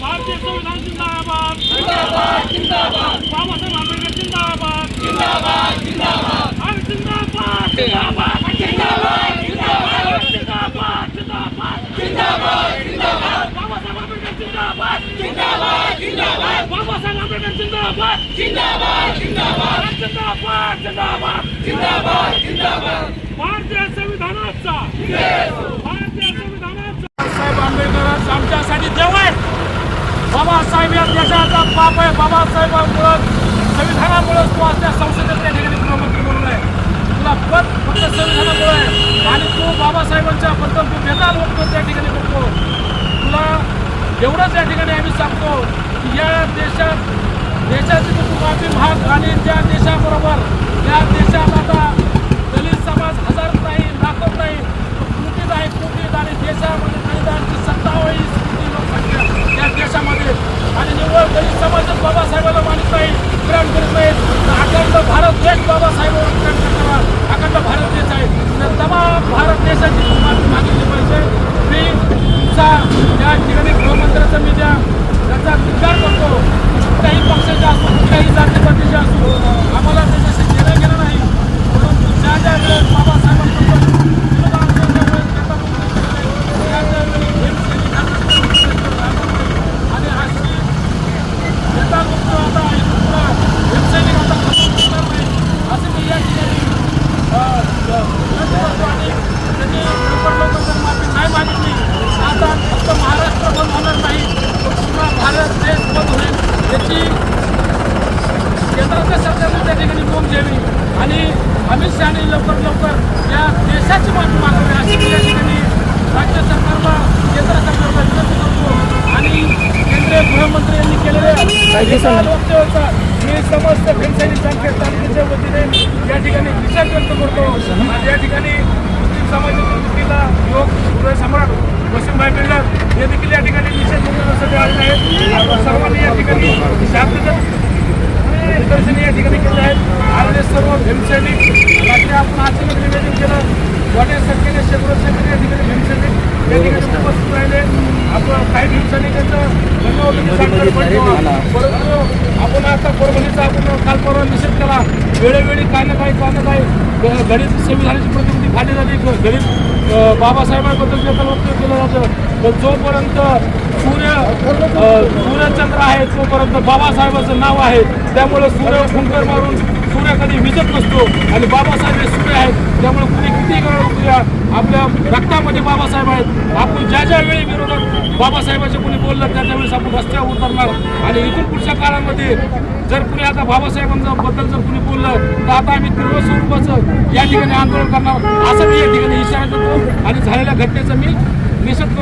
भारतीय संविधान जिंदाबाद बाबासाहेब आंबेडकर जिंदाबाद आम्ही जिंदाबाद जिंदाबाद जिंदाबाद जिंदाबाद बाबासाहेब आंबेडकर जिंदाबाद बाबासाहेब आंबेडकर जिंदाबाद जिंदाबाद जिंदाबाद भारतीय संविधानाचा बाबासाहेब या देशाचा बाप आहे. बाबासाहेबांमुळं संविधानामुळं तू आज त्या संसदेत त्या ठिकाणी गृहमंत्री म्हणून आहे. तुला पद फक्त संविधानामुळे आहे. आणि तू बाबासाहेबांच्या बद्दल तू बेताल वक्तव्य त्या ठिकाणी करतो तुला एवढंच या ठिकाणी आम्ही सांगतो की या देशात देशाची तू माफी भाग आणि त्या देशाबरोबर या देशात आता दलित समाजच बाबासाहेबांना मानित नाही ग्रहण करीत नाहीत तर अखंड भारत देश बाबासाहेबांवर ग्रहण करणारा अखंड भारत देश आहे अमित शहाने लवकर लवकर या देशाची माफी मागावी अशी मी या ठिकाणी राज्य सरकारला केंद्र सरकारला विनंती करतो. आणि केंद्रीय गृहमंत्री यांनी केलेल्या वक्तव्याचा मी समस्त भीमसैनिक तालुक्या तालुक्याच्या वतीने या ठिकाणी निषेध व्यक्त करतो. आणि या ठिकाणी मुस्लिम समाजाच्या वतीला युवक हृदय सम्राट वसीमभाई बिल्डर हे देखील या ठिकाणी निषेध नोंदवण्यासाठी आले आहेत. सर्वांनी या ठिकाणी शांततेत निदर्शने या ठिकाणी केले आहेत. आलेले सर्व भीमसैनिक रात्री आपण आजचं निवेदन केलं. मोठ्या संख्येने शेकडो संख्येने या ठिकाणी भीमसैनिक या ठिकाणी उपस्थित राहिले. आपण काही भीमसैनिकांचं परंतु आपण आता परभणीचा आपण काल परवा निषेध केला. वेळोवेळी काय ना काही काय ना काही गणित संविधानाची प्रतिकृती खाली झाली. गणित बाबासाहेबांबद्दल वक्तव्य केलं जातं. पण जोपर्यंत सूर्य सूर्यचंद्र आहे तोपर्यंत बाबासाहेबाचं नाव आहे. त्यामुळे सूर्य फुंकर मारून सूर्य कधी विजत नसतो आणि बाबासाहेब हे सूर्य आहेत त्यामुळे कुणी किती करूया आपल्या रक्तामध्ये बाबासाहेब आहेत. आपण ज्या ज्या वेळी विरोधात बाबासाहेबाचे कुणी बोललं त्या त्यावेळेस आपण रस्त्यावर उतरणार. आणि इथून पुढच्या काळामध्ये जर कुणी आता बाबासाहेबांबद्दल जर कुणी बोललं तर आता आम्ही तीव्र स्वरूपाचं या ठिकाणी आंदोलन करणार. असं मी या ठिकाणी इशारा देतो. आणि झालेल्या घटनेचं मी निषेध